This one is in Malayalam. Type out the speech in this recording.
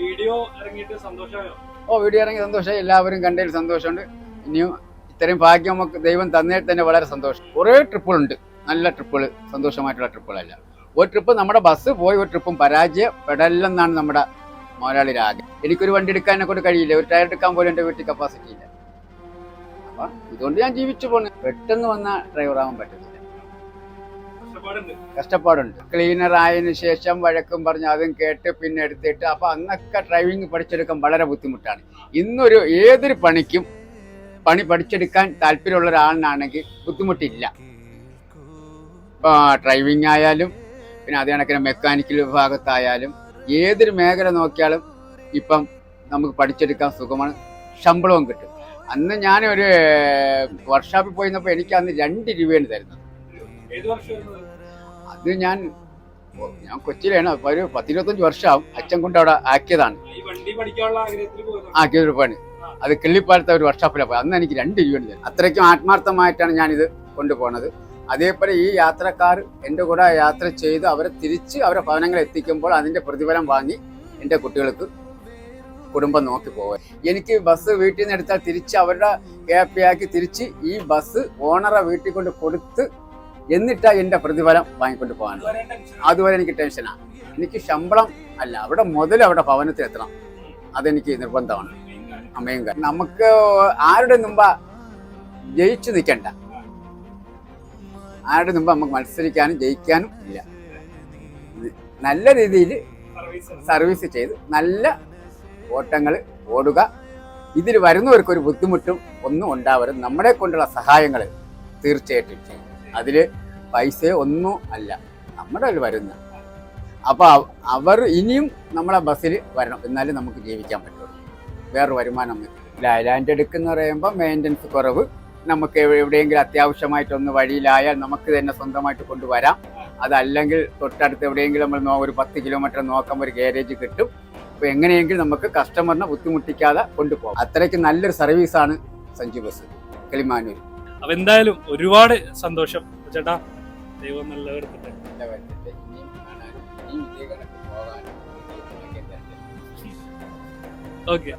വീഡിയോ ഇറങ്ങിയിട്ട് സന്തോഷമായോ? ഓ വീഡിയോ ഇറങ്ങി സന്തോഷമായി. എല്ലാവരും കണ്ടതിൽ സന്തോഷമുണ്ട്. ഇനിയും ഇത്രയും ഭാഗ്യം നമുക്ക് ദൈവം തന്നേ തന്നെ വളരെ സന്തോഷം. കുറേ ട്രിപ്പുകളുണ്ട്. നല്ല ട്രിപ്പുകൾ സന്തോഷമായിട്ടുള്ള ട്രിപ്പുകളല്ല. ഒരു ട്രിപ്പ് നമ്മുടെ ബസ് പോയി ഒരു ട്രിപ്പും പരാജയപ്പെടല്ലെന്നാണ് നമ്മുടെ മോലാളി രാജ എനിക്കൊരു വണ്ടി എടുക്കാൻ കൊണ്ട് കഴിയില്ല. ഒരു ടയർ എടുക്കാൻ പോലും എന്റെ വീട്ടിൽ കപ്പാസിറ്റി ഇല്ല. അപ്പം ഇതുകൊണ്ട് ഞാൻ ജീവിച്ചു പോകുന്നത് പെട്ടെന്ന് വന്ന ഡ്രൈവർ ആവാൻ പറ്റുന്നില്ല കഷ്ടപ്പാടുണ്ട്. ക്ലീനർ ആയതിനു ശേഷം വഴക്കും പറഞ്ഞ് അതും കേട്ട് പിന്നെ എടുത്തിട്ട് അപ്പൊ അന്നൊക്കെ ഡ്രൈവിംഗ് പഠിച്ചെടുക്കാൻ വളരെ ബുദ്ധിമുട്ടാണ്. ഇന്നൊരു ഏതൊരു പണിക്കും പണി പഠിച്ചെടുക്കാൻ താല്പര്യമുള്ള ഒരാളിനാണെങ്കിൽ ബുദ്ധിമുട്ടില്ല. ഡ്രൈവിംഗ് ആയാലും പിന്നെ അതേ കണക്കിന് മെക്കാനിക്കൽ വിഭാഗത്തായാലും ഏതൊരു മേഖല നോക്കിയാലും ഇപ്പം നമുക്ക് പഠിച്ചെടുക്കാൻ സുഖമാണ് ശമ്പളവും കിട്ടും. അന്ന് ഞാൻ ഒരു വർക്ക്ഷോപ്പിൽ പോയിരുന്നപ്പോൾ എനിക്ക് അന്ന് രണ്ട് രൂപയാണ് തരുന്നത്. അത് ഞാൻ ഞാൻ കൊച്ചിയിലാണ്. അപ്പൊ ഒരു പത്തിരുപത്തഞ്ച് വർഷം അച്ഛൻ കൊണ്ട് അവിടെ ആക്കിയതാണ്. ആക്കിയത് പണി. അത് കിള്ളിപ്പാലത്തെ ഒരു വർക്ക്ഷോപ്പിലാണ് പോയി അന്ന് എനിക്ക് രണ്ട് രൂപയാണ് അത്രയ്ക്കും ആത്മാർത്ഥമായിട്ടാണ് ഞാനിത് കൊണ്ടുപോകുന്നത് അതേപോലെ ഈ യാത്രക്കാർ എന്റെ കൂടെ യാത്ര ചെയ്ത് അവരെ തിരിച്ച് അവരെ ഭവനങ്ങൾ എത്തിക്കുമ്പോൾ അതിന്റെ പ്രതിഫലം വാങ്ങി എന്റെ കുട്ടികൾക്ക് കുടുംബം നോക്കി പോകാൻ എനിക്ക് ബസ് വീട്ടിൽ നിന്ന് എടുത്താൽ തിരിച്ച് അവരുടെ ഹാപ്പിയാക്കി തിരിച്ച് ഈ ബസ് ഓണറെ വീട്ടിൽ കൊണ്ട് കൊടുത്ത് എന്നിട്ടാ എന്റെ പ്രതിഫലം വാങ്ങിക്കൊണ്ട് പോകാനുള്ളത് അതുവരെ എനിക്ക് ടെൻഷനാണ് എനിക്ക് ശമ്പളം അല്ല അവിടെ മുതൽ അവിടെ ഭവനത്തിൽ എത്തണം. അതെനിക്ക് നിർബന്ധമാണ്. അമ്മയും നമുക്ക് ആരുടെ മുമ്പ് ജയിച്ചു നിൽക്കണ്ട. ആരുടെ മുമ്പ് നമുക്ക് മത്സരിക്കാനും ജയിക്കാനും ഇല്ല. നല്ല രീതിയിൽ സർവീസ് ചെയ്ത് നല്ല ഓട്ടങ്ങൾ ഓടുക. ഇതിൽ വരുന്നവർക്ക് ഒരു ബുദ്ധിമുട്ടും ഒന്നും ഉണ്ടാവരുത്. നമ്മളെ കൊണ്ടുള്ള സഹായങ്ങൾ തീർച്ചയായിട്ടും ചെയ്യും. അതിൽ പൈസ ഒന്നും അല്ല. നമ്മുടെ കയ്യിൽ വരുന്ന. അപ്പോൾ അവർ ഇനിയും നമ്മളെ ബസ്സിൽ വരണം. എന്നാലും നമുക്ക് ജീവിക്കാൻ പറ്റുള്ളൂ. വേറെ വരുമാനം ലാൻഡ് എടുക്കുന്ന പറയുമ്പോൾ മെയിന്റനൻസ് കുറവ്. നമുക്ക് എവിടെ- എവിടെയെങ്കിലും അത്യാവശ്യമായിട്ടൊന്ന് വഴിയിലായാൽ നമുക്ക് തന്നെ സ്വന്തമായിട്ട് കൊണ്ടുവരാം. അതല്ലെങ്കിൽ തൊട്ടടുത്ത് എവിടെയെങ്കിലും നമ്മൾ നോ- ഒരു പത്ത് കിലോമീറ്റർ നോക്കാൻ ഒരു ഗാരേജ് കിട്ടും. അപ്പോൾ എങ്ങനെയെങ്കിലും നമുക്ക് കസ്റ്റമറിനെ ബുദ്ധിമുട്ടിക്കാതെ കൊണ്ടുപോകാം. അത്രയ്ക്ക് നല്ലൊരു സർവീസാണ് സഞ്ജു ബസ് കിളിമാനൂർ അപ്പോൾ എന്തായാലും ഒരുപാട് സന്തോഷം. ചേട്ടാ ദൈവം നല്ല വരുത്തട്ടെ ഓക്കെ.